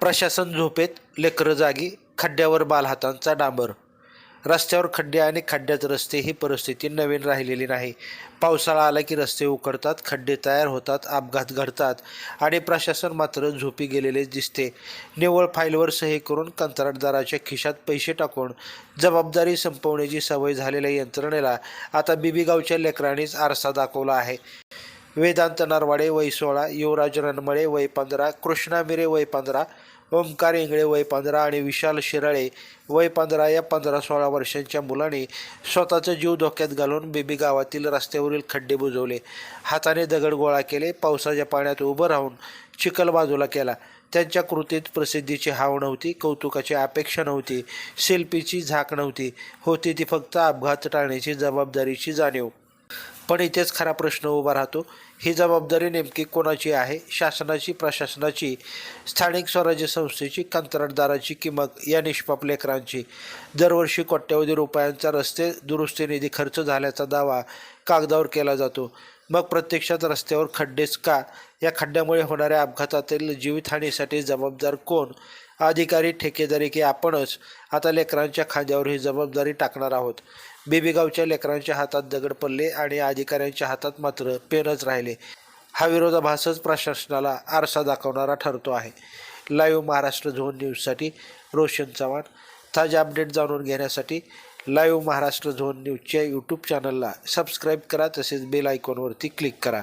प्रशासन झोपेत लेकरं जागी खड्ड्यावर बालहातांचा डांबर. रस्त्यावर खड्डे आणि खड्ड्यात रस्ते ही परिस्थिती नवीन राहिलेली नाही. पावसाळा आला की रस्ते उकडतात खड्डे तयार होतात अपघात घडतात आणि प्रशासन मात्र झोपी गेलेले दिसते. निव्वळ फाईलवर सही करून कंत्राटदाराच्या खिशात पैसे टाकून जबाबदारी संपवण्याची सवय झालेल्या यंत्रणेला आता बिबीगावच्या लेकरांनीच आरसा दाखवला आहे. वेदांत नरवाडे वय सोळा युवराज रणमळे वय पंधरा कृष्णा मिरे वय पंधरा ओंकार इंगळे वय पंधरा आणि विशाल शिराळे वय पंधरा या पंधरा सोळा वर्षांच्या मुलाने स्वतःचा जीव धोक्यात घालून बेबी गावातील रस्त्यावरील खड्डे बुजवले. हाताने दगड गोळा केले पावसाच्या पाण्यात उभं राहून चिखल बाजूला केला. त्यांच्या कृतीत प्रसिद्धीची हाव नव्हती कौतुकाची अपेक्षा नव्हती सेल्फीची झाक नव्हती. होती ती फक्त अपघात टाळण्याची जबाबदारीची जाणीव. पण इथेच खरा प्रश्न उभा राहतो. ही जबाबदारी नेमकी कोणाची आहे? शासनाची प्रशासनाची स्थानिक स्वराज्य संस्थेची कंत्राटदाराची की मग या निष्पाप लेकरांची. दरवर्षी कोट्यवधी रुपयांचा रस्ते दुरुस्ती निधी खर्च झाल्याचा दावा कागदावर केला जातो. मग प्रत्यक्षात रस्त्यावर खड्डेच का? या खड्ड्यामुळे होणाऱ्या अपघातातील जीवितहानीसाठी जबाबदार कोण? अधिकारी ठेकेदारी की आपणच आता लेकरांच्या खांद्यावर ही जबाबदारी टाकणार आहोत. बेबीगावच्या लेकरांच्या हातात दगड पडले आणि अधिकाऱ्यांच्या हातात मात्र पेनच राहिले. हा विरोधाभासच प्रशासनाला आरसा दाखवणारा ठरतो आहे. लाईव्ह महाराष्ट्र झोन न्यूजसाठी रोशन चव्हाण. ताजे अपडेट जाणून घेण्यासाठी लाईव्ह महाराष्ट्र झोन न्यूजच्या यूट्यूब चॅनलला सबस्क्राईब करा तसेच बेल आयकॉनवरती क्लिक करा.